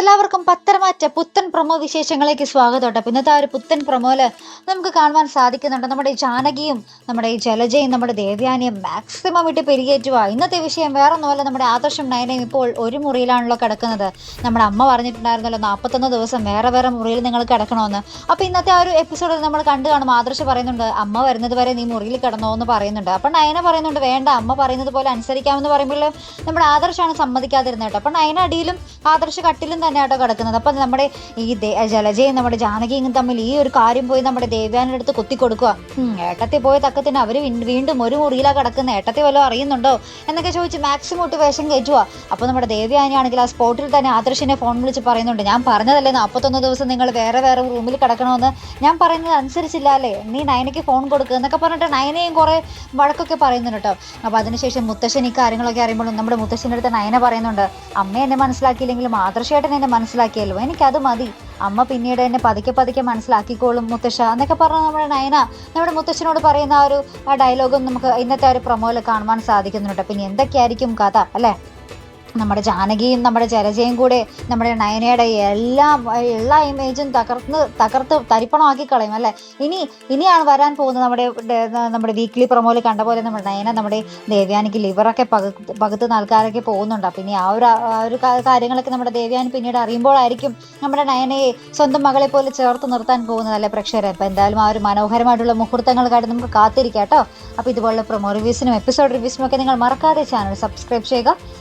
എല്ലാവർക്കും പത്തരമാറ്റ പുത്തൻ പ്രൊമോ വിശേഷങ്ങളിലേക്ക് സ്വാഗതം അപ്പം ഇന്നത്തെ ആ ഒരു പുത്തൻ പ്രൊമോയിൽ നമുക്ക് കാണുവാൻ സാധിക്കുന്നുണ്ട്. നമ്മുടെ ജാനകിയും നമ്മുടെ ഈ ജലജയും നമ്മുടെ ദേവ്യാനിയും മാക്സിമം ഇട്ട് പെരുകേറ്റുക ഇന്നത്തെ വിഷയം വേറെ ഒന്നുമല്ല നമ്മുടെ ആദർശം നയനയും ഇപ്പോൾ ഒരു മുറിയിലാണല്ലോ കിടക്കുന്നത്. നമ്മുടെ അമ്മ പറഞ്ഞിട്ടുണ്ടായിരുന്നല്ലോ നാൽപ്പത്തൊന്ന് ദിവസം വേറെ വേറെ മുറിയിൽ നിങ്ങൾ കിടക്കണമെന്ന് അപ്പോൾ ഇന്നത്തെ ആ ഒരു എപ്പിസോഡിൽ നമ്മൾ കണ്ടു കാണും. ആദർശ് പറയുന്നുണ്ട് അമ്മ വരുന്നത് വരെ നീ മുറിയിൽ കിടന്നോ എന്ന് പറയുന്നുണ്ട്. അപ്പം നയന പറയുന്നുണ്ട് വേണ്ട അമ്മ പറയുന്നത് പോലെ അനുസരിക്കാമെന്ന് പറയുമ്പോൾ നമ്മുടെ ആദർശാണ് സമ്മതിക്കാതിരുന്നത് കേട്ടോ. അപ്പം നയന അടിയിലും ആദർശ് കട്ടിലും തന്നെ കേട്ടോ കിടക്കുന്നത്. അപ്പം നമ്മുടെ ഈ ജലജയും നമ്മുടെ ജാനകിയും തമ്മിൽ ഈ ഒരു കാര്യം പോയി നമ്മുടെ ദേവ്യാനിന്റെ അടുത്ത് കുത്തി കൊടുക്കുക. ഏട്ടത്തി പോയ തക്കത്തിന് അവർ വീണ്ടും ഒരു മുറിയിലാണ് കിടക്കുന്നത് ഏട്ടത്തി വല്ലതും അറിയുന്നുണ്ടോ? എന്നൊക്കെ ചോദിച്ച് മാക്സിമം ഇട്ട് വേഷം കയറ്റുക. അപ്പോൾ നമ്മുടെ ദേവ്യാനിയാണെങ്കിൽ ആ സ്പോട്ടിൽ തന്നെ ആദർശിനെ ഫോൺ വിളിച്ച് പറയുന്നുണ്ട്. ഞാൻ പറഞ്ഞതല്ലേ നാൽപ്പത്തൊന്ന് ദിവസം നിങ്ങൾ വേറെ വേറെ റൂമിൽ കിടക്കണമെന്ന് ഞാൻ പറയുന്നത് അനുസരിച്ചില്ല അല്ലേ? നീ നയനയ്ക്ക് ഫോൺ കൊടുക്കുക എന്നൊക്കെ പറഞ്ഞിട്ട് നയനയും കുറേ വഴക്കൊക്കെ പറയുന്നുണ്ട് കേട്ടോ. അപ്പോൾ അതിനുശേഷം മുത്തശ്ശൻ ഈ കാര്യങ്ങളൊക്കെ അറിയുമ്പോൾ നമ്മുടെ മുത്തശ്ശന്റെ അടുത്ത് നയന പറയുന്നുണ്ട് അമ്മ എന്നെ മനസ്സിലാക്കിയില്ലെങ്കിലും ആദർശമായിട്ട് എന്നെ മനസ്സിലാക്കിയല്ലോ. എനിക്കത് മതി. അമ്മ പിന്നീട് എന്നെ പതുക്കെ പതുക്കെ മനസ്സിലാക്കിക്കോളും മുത്തശ്ശ. എന്നൊക്കെ പറഞ്ഞ് നമ്മുടെ നയന നമ്മുടെ മുത്തശ്ശനോട് പറയുന്ന ആ ഒരു ആ ഡയലോഗും നമുക്ക് ഇന്നത്തെ ആ ഒരു പ്രൊമോയിൽ കാണുവാൻ സാധിക്കുന്നുണ്ട്. പിന്നെ എന്തൊക്കെയായിരിക്കും കഥ അല്ലേ? നമ്മുടെ ജാനകിയും നമ്മുടെ ചരജയും കൂടെ നമ്മുടെ നയനയുടെ എല്ലാ എല്ലാ ഇമേജും തകർന്ന് തകർത്ത് തരിപ്പണമാക്കി കളയും അല്ലേ? ഇനി ഇനിയാണ് വരാൻ പോകുന്നത് നമ്മുടെ നമ്മുടെ വീക്ക്ലി പ്രൊമോയിൽ കണ്ട പോലെ നമ്മുടെ നയന നമ്മുടെ ദേവ്യാനിക്ക് ലിവറൊക്കെ പകുത്ത് പകുത്ത് നൽകാനൊക്കെ പോകുന്നുണ്ട്. അപ്പം ഇനി ആ ഒരു ആ ഒരു കാര്യങ്ങളൊക്കെ നമ്മുടെ ദേവ്യാനി പിന്നീട് അറിയുമ്പോഴായിരിക്കും നമ്മുടെ നയനയെ സ്വന്തം മകളെ പോലെ ചേർത്ത് നിർത്താൻ പോകുന്നത് അല്ലേ പ്രേക്ഷകരെ? അപ്പം എന്തായാലും ആ ഒരു മനോഹരമായിട്ടുള്ള മുഹൂർത്തങ്ങൾക്കായിട്ട് നമുക്ക് കാത്തിരിക്കാം കേട്ടോ. അപ്പോൾ ഇതുപോലുള്ള പ്രൊമോ റിവ്യൂസിനും എപ്പിസോഡ് റിവ്യൂസിനും ഒക്കെ നിങ്ങൾ മറക്കാതെ ചാനൽ സബ്സ്ക്രൈബ് ചെയ്യുക.